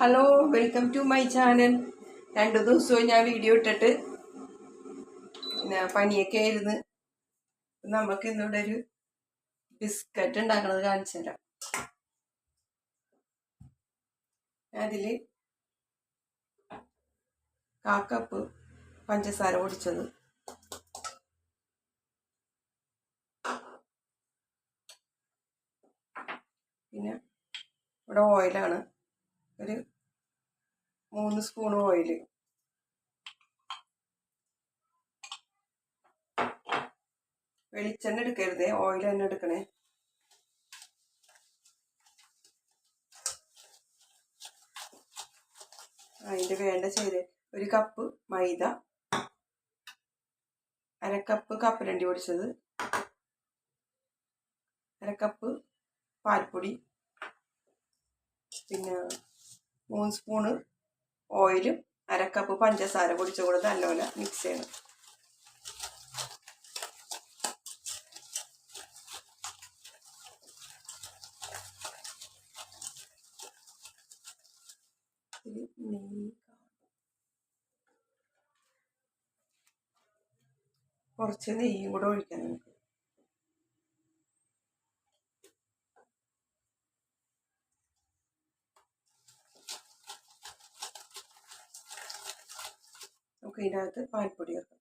Hello welcome to my channel രണ്ട് ദിവസവും ഞാൻ വീഡിയോ ഇട്ടിട്ട് പിന്നെ പനിയൊക്കെ ആയിരുന്നു. നമുക്ക് ഇന്നിവിടെ ഒരു ബിസ്ക്കറ്റ് ഉണ്ടാക്കണത് കാണിച്ചു തരാം. അതിൽ കാക്കപ്പ് പഞ്ചസാര പൊടിച്ചത്. പിന്നെ ഇവിടെ ഓയിലാണ് ഒരു മൂന്ന് സ്പൂൺ ഓയിൽ വെളിച്ചെണ്ണ എടുക്കരുതേ ഓയിൽ തന്നെ എടുക്കണേ. അതിന്റെ വേണ്ട ചേര് ഒരു കപ്പ് മൈദ അരക്കപ്പ് കപ്പ് കപ്പലണ്ടി പൊടിച്ചത് അരക്കപ്പ് കപ്പ് പാൽപ്പൊടി പിന്നെ മൂന്ന് സ്പൂണ് ഓയിലും അര കപ്പ് പഞ്ചസാര പൊടിച്ച കൂടെ നല്ലപോലെ മിക്സ് ചെയ്യണം. കുറച്ച് നെയ്യും കൂടെ ഒഴിക്കാം നമുക്ക്. നമുക്ക് ഇതിനകത്ത് പാൽപ്പൊടി വെക്കാം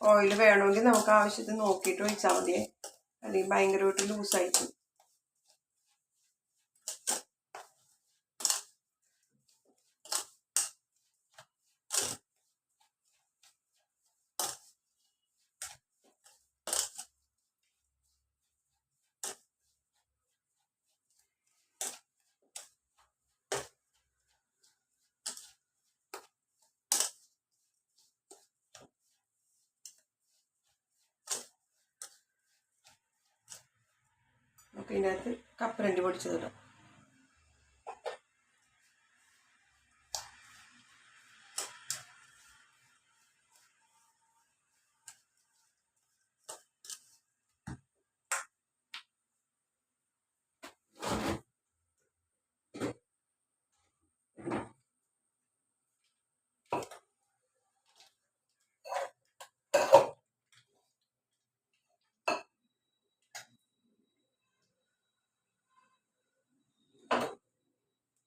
ഓയിൽ വേണമെങ്കിൽ നമുക്ക് ആവശ്യത്തിന് നോക്കിയിട്ട് ഒഴിച്ചാൽ മതിയേ. അല്ലെങ്കിൽ ഭയങ്കരമായിട്ട് ലൂസായിട്ട് ഇതിനകത്ത് കപ്പലണ്ടി പൊടിച്ചത്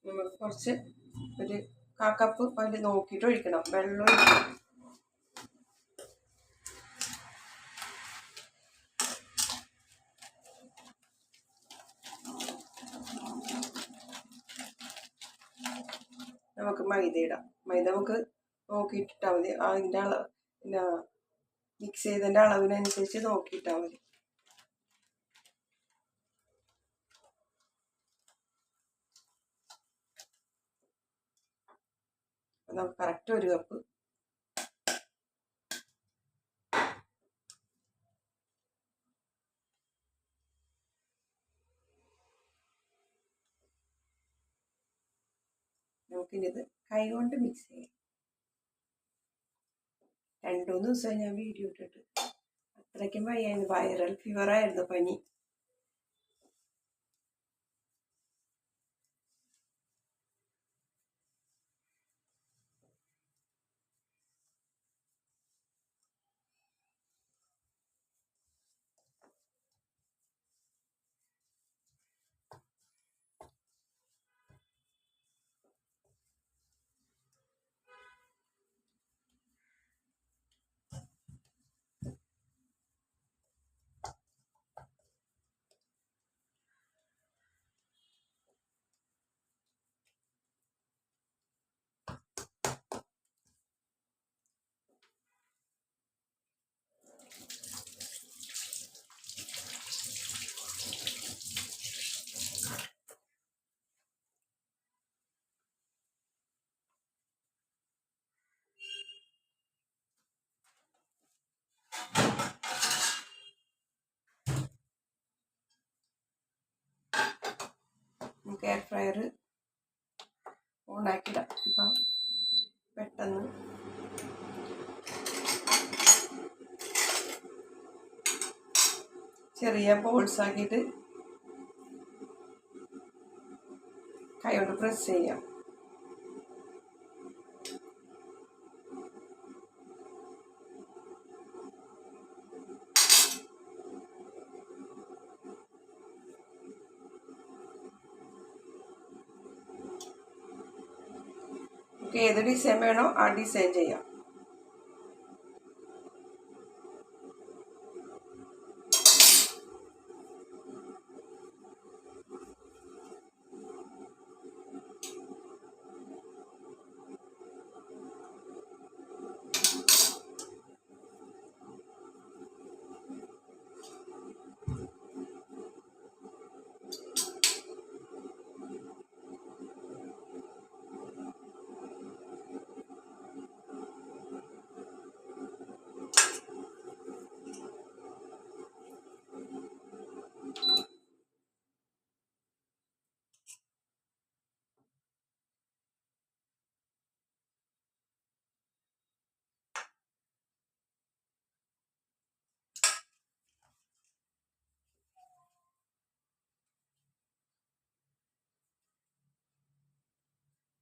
നമുക്ക് കുറച്ച് ഒരു കാ കപ്പ് അതിൽ നോക്കിയിട്ട് ഒഴിക്കണം. വെള്ളം നമുക്ക് മൈദ ഇടാം. മൈദ നമുക്ക് നോക്കിയിട്ടിട്ടാൽ മതി. അതിന്റെ അളവ് പിന്നെ മിക്സ് ചെയ്തതിന്റെ അളവിനനുസരിച്ച് നോക്കിയിട്ടാൽ മതി. നമുക്ക് കറക്റ്റ് ഒരു കപ്പ് നമുക്കിനിത് കൈകൊണ്ട് മിക്സ് ചെയ്യാം. രണ്ടു മൂന്ന് ദിവസമായി ഞാൻ വീഡിയോ ഇട്ടിട്ട്. അത്രയ്ക്കും വയ്യായിരുന്നു. വൈറൽ ഫീവർ ആയിരുന്നു പനി. നമുക്ക് എയർ ഫ്രയർ ഓണാക്കിടാം ഇപ്പം പെട്ടെന്ന്. ചെറിയ ബോൾസ് ആക്കിയിട്ട് കൈ കൊണ്ട് പ്രസ് ചെയ്യാം. ഏത് ഡിസൈൻ വേണോ ആ ഡിസൈൻ ചെയ്യാം.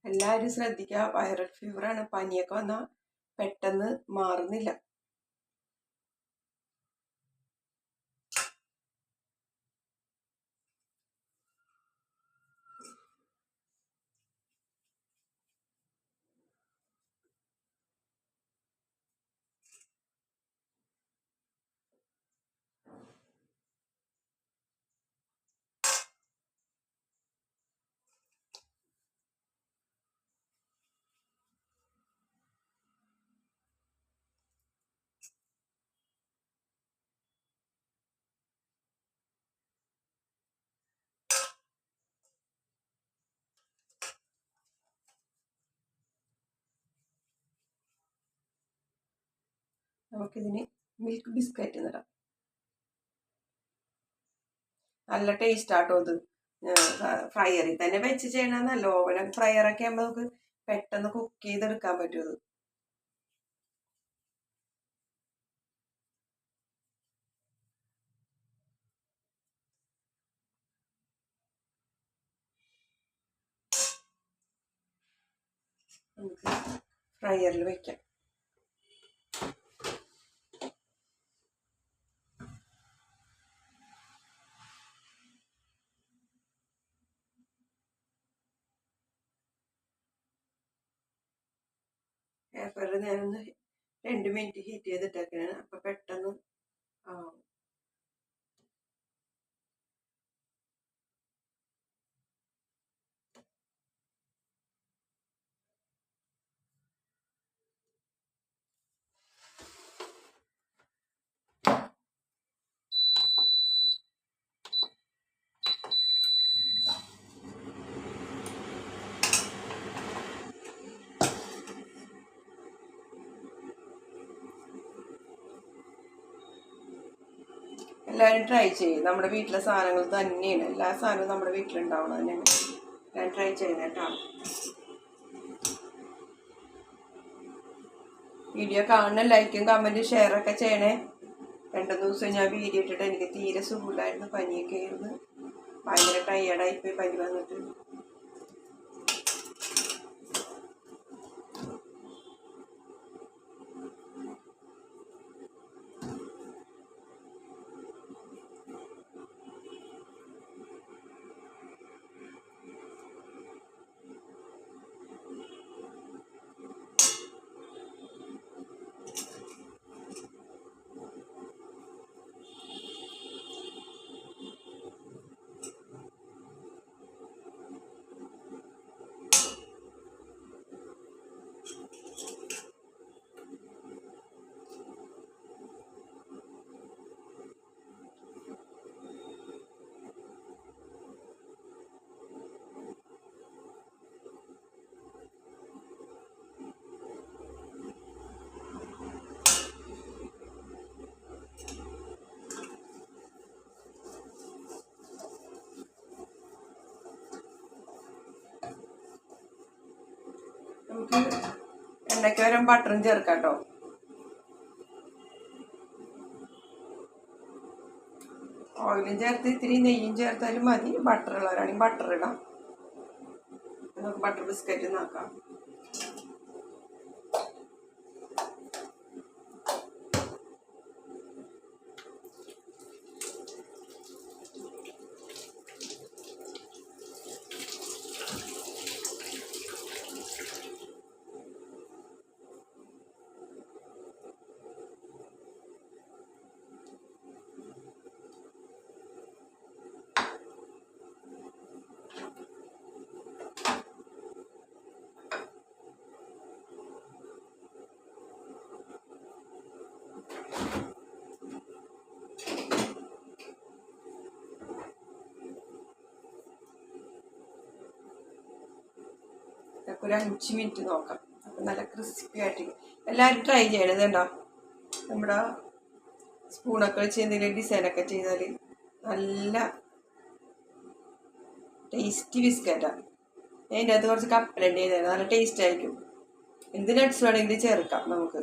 എല്ലാവരും ശ്രദ്ധിക്കുക. വൈറൽ ഫീവറാണ് പനിയൊക്കെ വന്നാൽ പെട്ടെന്ന് മാറുന്നില്ല. നമുക്കിതിന് മിൽക്ക് ബിസ്ക്കറ്റ് നിടാം നല്ല ടേസ്റ്റ് ആട്ടോ ഇത്. ഫ്രയറിൽ തന്നെ വെച്ച് ചെയ്യണമെന്നല്ല ഓവന ഫ്രയറൊക്കെ ആകുമ്പോൾ നമുക്ക് പെട്ടെന്ന് കുക്ക് ചെയ്തെടുക്കാൻ പറ്റും ഇത് നമുക്ക് ഫ്രയറിൽ വെക്കാം. പേപ്പറിൽ ഞാനൊന്ന് രണ്ട് മിനിറ്റ് ഹീറ്റ് ചെയ്തിട്ടൊക്കെയാണ്. അപ്പോൾ പെട്ടെന്ന് എല്ലാവരും ട്രൈ ചെയ്യും. നമ്മുടെ വീട്ടിലെ സാധനങ്ങൾ തന്നെയാണ്. എല്ലാ സാധനവും നമ്മുടെ വീട്ടിലുണ്ടാവണം. തന്നെയാണ് ഞാൻ ട്രൈ ചെയ്യുന്നത് കേട്ടോ. വീഡിയോ കാണുന്ന ലൈക്കും കമന്റും ഷെയറൊക്കെ ചെയ്യണേ. രണ്ട് ദിവസം ഞാൻ വീഡിയോ ഇട്ടിട്ട് എനിക്ക് തീരെ സുഖമില്ലായിരുന്നു. പനിയൊക്കെ ആയിരുന്നു. ഭയങ്കര ടയേർഡായിപ്പോയി പനി വന്നിട്ട്. നമുക്ക് എണ്ണയ്ക്ക് വരും ബട്ടറും ചേർക്കാം കേട്ടോ ഓയിലും ചേർത്ത് ഇത്തിരി നെയ്യും ചേർത്താലും മതി. ബട്ടർ ഉള്ളവരാണെങ്കിൽ ബട്ടർ ഇടാം. നമുക്ക് ബട്ടർ ബിസ്ക്കറ്റ് നോക്കാം ഒരു അഞ്ച് മിനിറ്റ് നോക്കാം. അപ്പം നല്ല ക്രിസ്പി ആയിട്ട് എല്ലാവരും ട്രൈ ചെയ്യണത് കണ്ടോ നമ്മുടെ സ്പൂണൊക്കെ വെച്ച് എന്തെങ്കിലും ഡിസൈനൊക്കെ ചെയ്താൽ നല്ല ടേസ്റ്റി ബിസ്ക്കറ്റാണ് അതിന്റെ അകത്ത് കുറച്ച് കപ്പലുണ്ട് ചെയ്താൽ നല്ല ടേസ്റ്റ് ആയിരിക്കും. എന്ത് നട്ട്സ് വേണമെങ്കിലും ചേർക്കാം നമുക്ക്.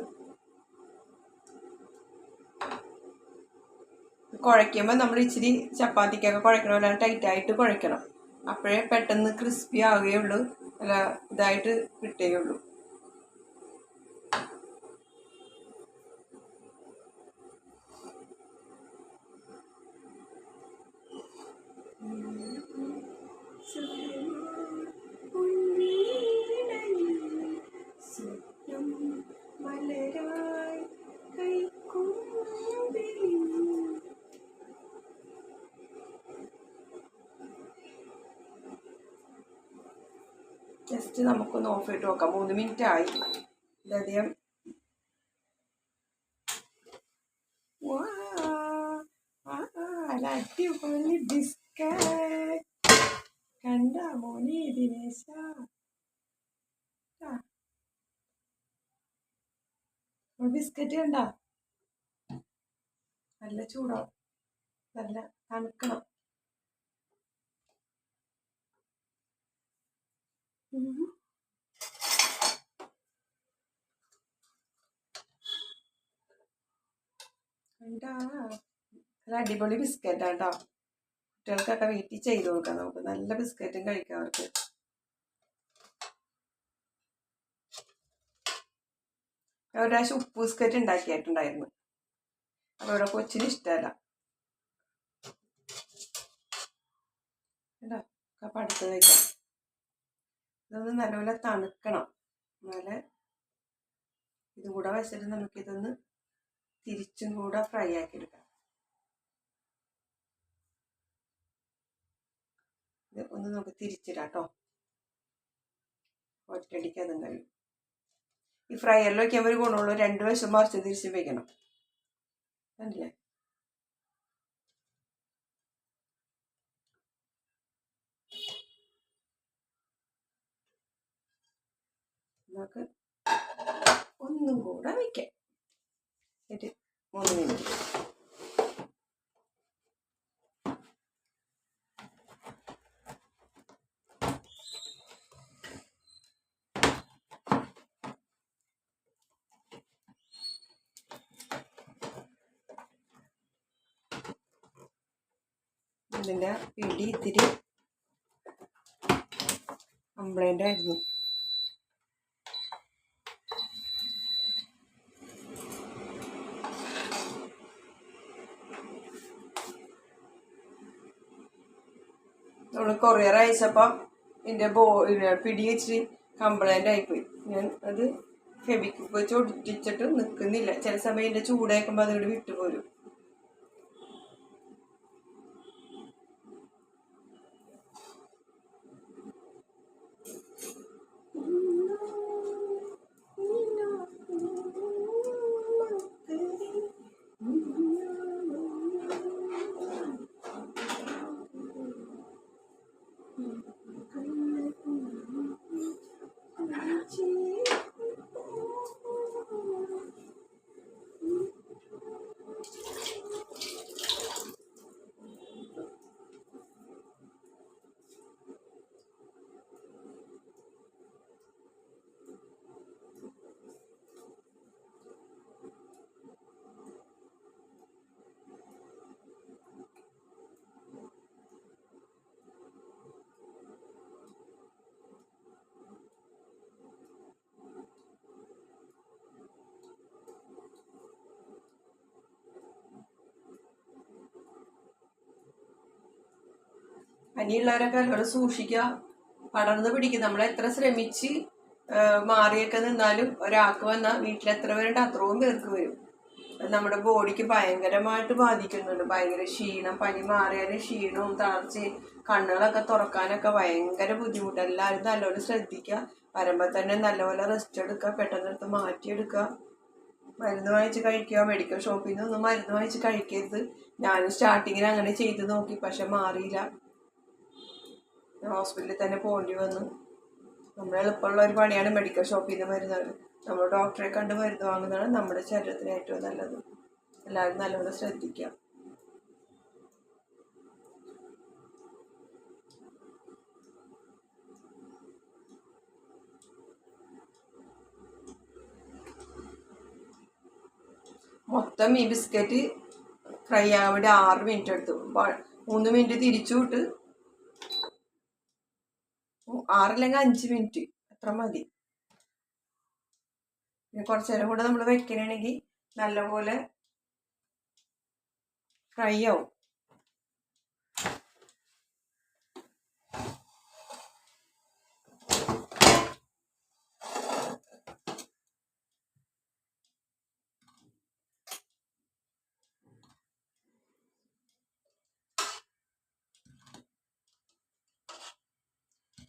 കുഴയ്ക്കുമ്പോൾ നമ്മൾ ഇച്ചിരി ചപ്പാത്തിക്കൊക്കെ കുഴക്കണ പോലെ ടൈറ്റായിട്ട് കുഴയ്ക്കണം. അപ്പോഴേ പെട്ടെന്ന് ക്രിസ്പി ആവുകയുള്ളൂ. അല്ല ഇതായിട്ട് കിട്ടുകയുള്ളൂ. ജസ്റ്റ് നമുക്കൊന്ന് ഓഫ് ഇട്ട് നോക്കാം. മൂന്ന് മിനിറ്റ് ആയി. ഇതധികം അടിപൊളി കണ്ട ബിസ്ക്കറ്റ് കണ്ട? നല്ല ചൂടാവും. നല്ല തണുക്കണം ഉം. കണ്ടാ നല്ല അടിപൊളി ബിസ്ക്കറ്റ് കേട്ടോ കുട്ടികൾക്കൊക്കെ വീട്ടിൽ ചെയ്ത് കൊടുക്കാം നമുക്ക്. നല്ല ബിസ്ക്കറ്റും കഴിക്കാം അവർക്ക്. ഒരു പ്രാവശ്യം ഉപ്പ് ബിസ്ക്കറ്റ് ഉണ്ടാക്കിയിട്ടുണ്ടായിരുന്നു. അപ്പോൾ ഇവിടെ കൊച്ചിന് ഇഷ്ടമല്ല. കേട്ടോ അപ്പം അടുത്ത് കഴിക്കാം. ഇതൊന്ന് നല്ലപോലെ തണുക്കണം. എന്നാലേ ഇതും കൂടെ വെച്ചിട്ട് നമുക്കിതൊന്ന് തിരിച്ചും കൂടെ ഫ്രൈ ആക്കി എടുക്കാം ഇത് ഒന്ന് നമുക്ക് തിരിച്ചിടാട്ടോ. കേട്ടോ ഒറ്റയടിക്ക് അതും കഴിയും. ഈ ഫ്രൈ എല്ലാം ഒക്കെ ഒരു ഗുണമുള്ളൂ. രണ്ട് വശം മറിച്ച് തിരിച്ചു വെക്കണം. കണ്ടില്ലേ? നമുക്ക് ഒന്നും കൂടെ വയ്ക്കാം ഒരു മൂന്ന് മിനിറ്റ്. ഇതിന്റെ പിടി ഇത്തിരി കംപ്ലൈന്റ് ആയിരുന്നു നമ്മൾ കൊറിയർ അയച്ചപ്പം എന്റെ ബോ പിടി വെച്ചിട്ട് കംപ്ലൈന്റ് ആയിപ്പോയി. ഞാൻ അത് ഫെബിക്ക് വെച്ച് ഒട്ടിച്ചിട്ട് നിൽക്കുന്നില്ല ചില സമയം എന്റെ ചൂടേക്കുമ്പോൾ അതുകൊണ്ട് വിട്ടുപോരും. പനിയുള്ളവരൊക്കെ നല്ലോണം സൂക്ഷിക്കുക. പടർന്ന് പിടിക്കും നമ്മൾ എത്ര ശ്രമിച്ച് മാറിയൊക്കെ നിന്നാലും ഒരാൾക്ക് വന്നാൽ വീട്ടിൽ എത്ര പേരുണ്ട് അത്രയും പേർക്ക് വരും. നമ്മുടെ ബോഡിക്ക് ഭയങ്കരമായിട്ട് ബാധിക്കുന്നുണ്ട്. ഭയങ്കര ക്ഷീണം പനി മാറിയാലും ക്ഷീണവും തളർച്ചയും കണ്ണുകളൊക്കെ തുറക്കാനൊക്കെ ഭയങ്കര ബുദ്ധിമുട്ട്. എല്ലാവരും നല്ലപോലെ ശ്രദ്ധിക്കുക. വരുമ്പോൾ തന്നെ നല്ലപോലെ റെസ്റ്റ് എടുക്കുക. പെട്ടെന്ന് എടുത്ത് മാറ്റിയെടുക്കുക. മരുന്ന് വാങ്ങിച്ച് കഴിക്കുക. മെഡിക്കൽ ഷോപ്പിൽ നിന്നൊന്നും മരുന്ന് വാങ്ങിച്ച് കഴിക്കരുത്. ഞാനും സ്റ്റാർട്ടിങ്ങിൽ അങ്ങനെ ചെയ്ത് നോക്കി. പക്ഷെ മാറിയില്ല. ഹോസ്പിറ്റലിൽ തന്നെ പോകേണ്ടി വന്നു. നമ്മൾ എളുപ്പമുള്ള ഒരു പണിയാണ് മെഡിക്കൽ ഷോപ്പിൽ നിന്ന് മരുന്നുകൾ. നമ്മൾ ഡോക്ടറെ കണ്ട് മരുന്ന് വാങ്ങുന്നതാണ് നമ്മുടെ ശരീരത്തിന് ഏറ്റവും നല്ലത്. എല്ലാവരും നല്ലപോലെ ശ്രദ്ധിക്കുക. മൊത്തം ഈ ബിസ്ക്കറ്റ് ഫ്രൈ വേണ്ടി ആറ് മിനിറ്റ് എടുത്തു. മൂന്ന് മിനിറ്റ് തിരിച്ചു വിട്ട് ആറല്ലെങ്കിൽ അഞ്ച് മിനിറ്റ്. അത്ര മതി. ഇനി കുറച്ച് നേരം കൂടെ നമ്മൾ വെക്കണമെങ്കിൽ നല്ലപോലെ ഫ്രൈ ആവും.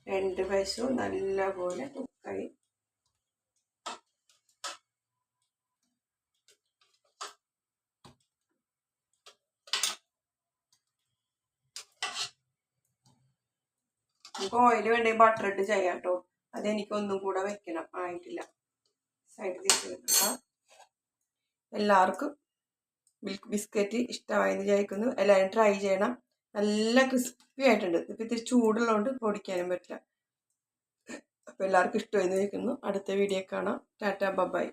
രണ്ട് വശവും നല്ലപോലെ കുക്കായി. നമുക്ക് ഓയിൽ വേണ്ടെങ്കിൽ ബട്ടർ ഇട്ട് ചെയ്യാം കേട്ടോ അതെനിക്ക് ഒന്നും കൂടെ വെക്കണം. ആയിട്ടില്ല. സൈഡ് തിരിച്ച് വെക്കാം. എല്ലാവർക്കും മിൽക്ക് ബിസ്ക്കറ്റ് ഇഷ്ടമായി വിചാരിക്കുന്നു. എല്ലാവരും ട്രൈ ചെയ്യണം. നല്ല ക്രിസ്പി ആയിട്ടുണ്ട്. ഇപ്പം ഇത്തിരി ചൂടുള്ളതുകൊണ്ട് പൊടിക്കാനും പറ്റില്ല. അപ്പോൾ എല്ലാവർക്കും ഇഷ്ടമായി എന്ന് വിചാരിക്കുന്നു. അടുത്ത വീഡിയോ കാണാം. ടാറ്റ ബബായ്